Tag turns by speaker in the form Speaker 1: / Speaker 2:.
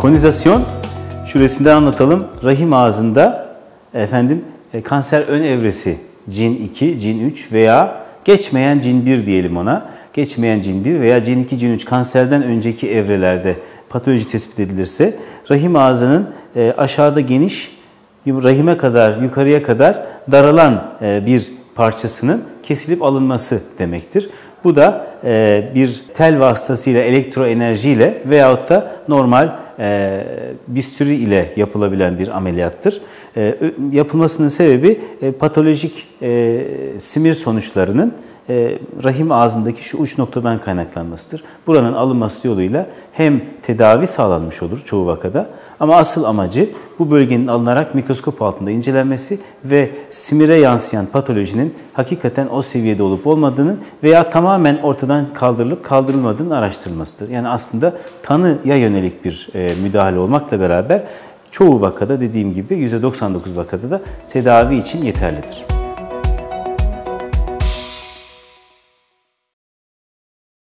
Speaker 1: Konizasyon, şu resimden anlatalım. Rahim ağzında efendim e, kanser ön evresi cin 2, cin 3 veya geçmeyen cin 1 diyelim ona. Geçmeyen cin 1 veya cin 2, cin 3 kanserden önceki evrelerde patoloji tespit edilirse rahim ağzının e, aşağıda geniş, rahime kadar, yukarıya kadar daralan e, bir parçasının kesilip alınması demektir. Bu da e, bir tel vasıtasıyla, elektroenerjiyle veyahut da normal e, bisturi ile yapılabilen bir ameliyattır. E, yapılmasının sebebi e, patolojik e, simir sonuçlarının e, rahim ağzındaki şu uç noktadan kaynaklanmasıdır. Buranın alınması yoluyla hem tedavi sağlanmış olur çoğu vakada ama asıl amacı bu bölgenin alınarak mikroskop altında incelenmesi ve simire yansıyan patolojinin hakikaten o seviyede olup olmadığını veya tamamen ortadan kaldırılıp kaldırılmadığını araştırılmasıdır. Yani aslında tanıya yönelik bir e, müdahale olmakla beraber çoğu vakada dediğim gibi %99 vakada da tedavi için yeterlidir.